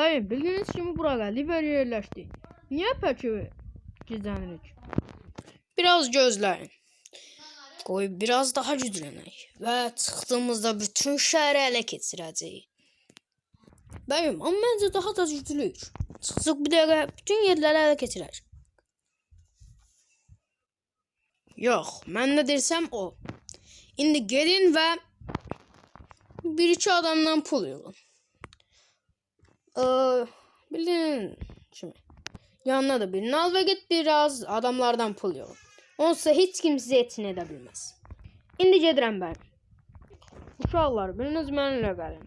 Bəyim, bildiyiniz kimi bura gəldik və yerləşdik. Niyə pəki gizlənirik? Biraz gözləyin. Qoy biraz daha güclənək və çıxdığımızda bütün şəhəri ələ keçirəcəyik. Bəyim, amma məncə daha da güclüyük. Çıxsıq bir dəqiqə bütün yerləri ələ keçirər. Yox, mən nə dersəm o. İndi gedin və bir iki adamdan pul yığın. Ee, kimi. Yanına da birini al ve git biraz adamlardan pul yığın. Onsa heç kim sizə etsin edə bilməz. İndi gedirəm mən. Uşaqlar, biriniz mənimlə gəlin.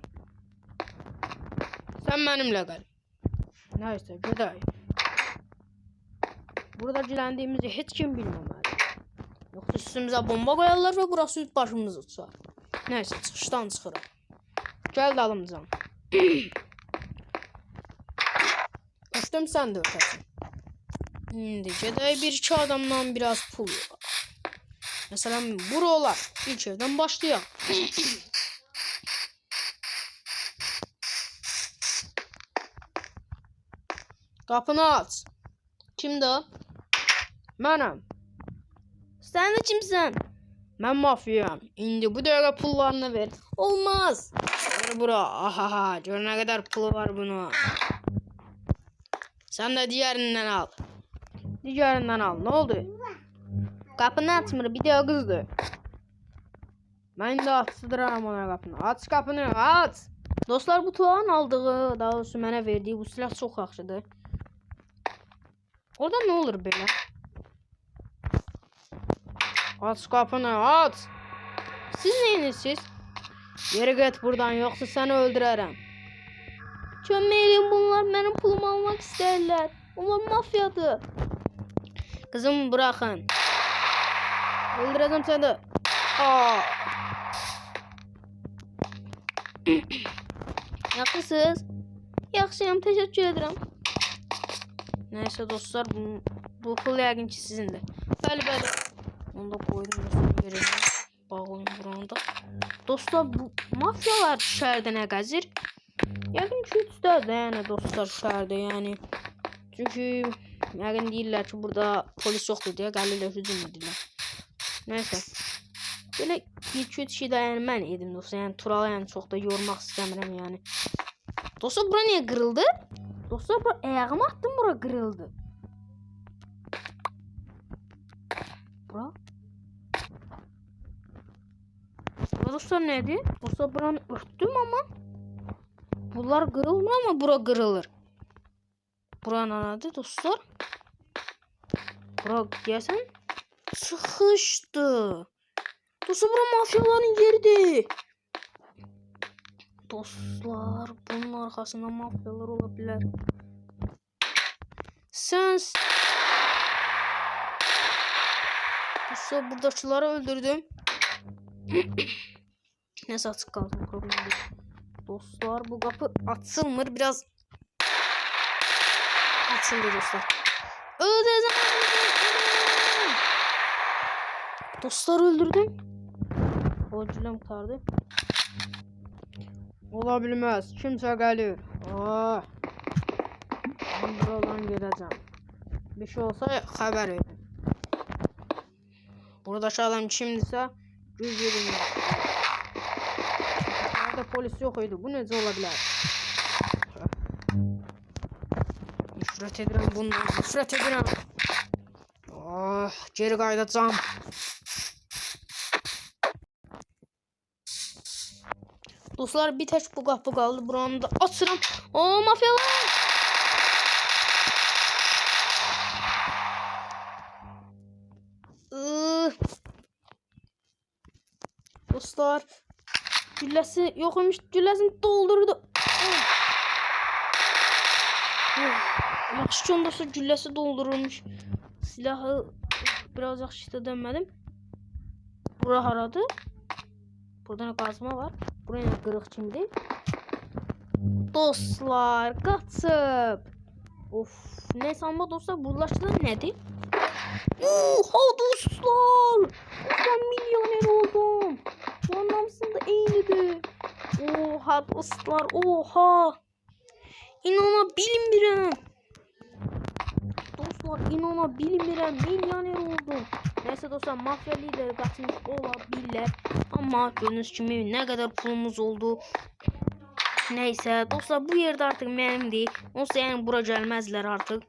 Sən mənimlə gəl. Nəysə, gedək. Burada gizləndiyimizi heç kim bilməməli. Yoxsa üstümüzə bomba qoyarlar və burası başımız uçar. Nəysə, çıxışdan çıxırıq. Gəl dalımcan. Düşdüm sən də ötəsən. İndi gedək bir adamdan biraz pul yığaq. Məsələn, bura olar. İlk evdən başlayaq. Qapını aç. Kimdir o? Mənəm. Sən də kimsən? Mən mafiyam. İndi bu dəqiqə pullarını ver. Olmaz. Ver bura. Ahaha. Gör nə qədər pulu var bunu. Sən də digərindən al. Digərindən al. Nə oldu? Qapını açmır. Bir də o qızdır. Mən indi açdıram ona qapını. Aç qapını, aç. Dostlar bu tuğanın aldığı, daha doğrusu mənə verdiyi bu silah çox yaxşıdır. Orada nə olur belə? Aç qapını, aç. Siz neyiniz? Yeri get buradan, yoxsa səni öldürərəm. Edin bunlar mənim pulumu almaq istəyirlər. Onlar mafyadır. Qızım buraxın. Öldürəcəm səni. Aa. Yaxşısınız? Yaxşıyam, təşəkkür edirəm. Nəysə dostlar, bu, bu pul yəqin ki sizindir. Bəli, bəli. Onu da qoydum verəcəm. Bağlayım buranı da. Dostlar, bu mafiyalar şəhərdə nə gəzir? Yəqin ki, üçdədir, yəni dostlar şəhərdə, yəni. Çünki yəqin deyirlər ki, burada polis yoxdur deyə gəlirlər hücum edirlər. Nəysə. Belə bir-iki kişi də yəni mən edim dostlar. Yəni Turalı yəni çox da yormaq istəmirəm yəni. Dostlar bura niyə qırıldı? Dostlar bura ayağımı attım bura qırıldı. Bura. Bura dostlar nədir? Dostlar buranı örtdüm amma bunlar qırılmır amma bura qırılır. Bura nədir dostlar? Bura deyəsən sıxışdı. Dostlar bura mafyaların yeridir. Dostlar bunun arkasında mafyalar olabilir. Sen Dostlar buradakileri öldürdüm. Neyse açık kaldım problem. Dostlar bu kapı açılmır biraz açıldı dostlar. Öldürdüm. Dostlar öldürdüm. Golcülüm kurtardı. Ola bilməz. Kimsə gəlir. Ah. Mən buradan gedəcəm. Bir şey olsa haber verin. Buradaki adam verin. Nerede polis yox idi. Bu necə ola bilər? Nifret edirəm bundan. Nifret edirəm. Oh, geri qayıdacağam. Dostlar bir tek bu kapı kaldı. Buranı da açıram. O mafyalar. Iı. Dostlar. Gülləsi yox imiş. Gülləsini doldurdu. Yaxşı ki onda sonra gülləsi doldurulmuş. Silahı biraz yaxşı işlədəmədim. Bura haradır? Burada qazma var. Buraya qırıq kimdir? Dostlar, qaçıb. Of, neyse amma dostlar, bulaşlar nədir? Oha dostlar! Ben milyoner oldum. Bu eynidir. Oha dostlar, oha. İnana bilmirəm. Dostlar inana bilmirəm. Milyoner oldum. Neyse dostlar mafya lideri kaçmış olabilirler. Ama gördüğünüz kimi ne kadar pulumuz oldu. Neyse dostlar bu yerde artık benim değil. Olsa yani bura gelmezler artık.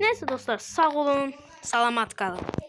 Neyse dostlar sağ olun. Salamat kalın.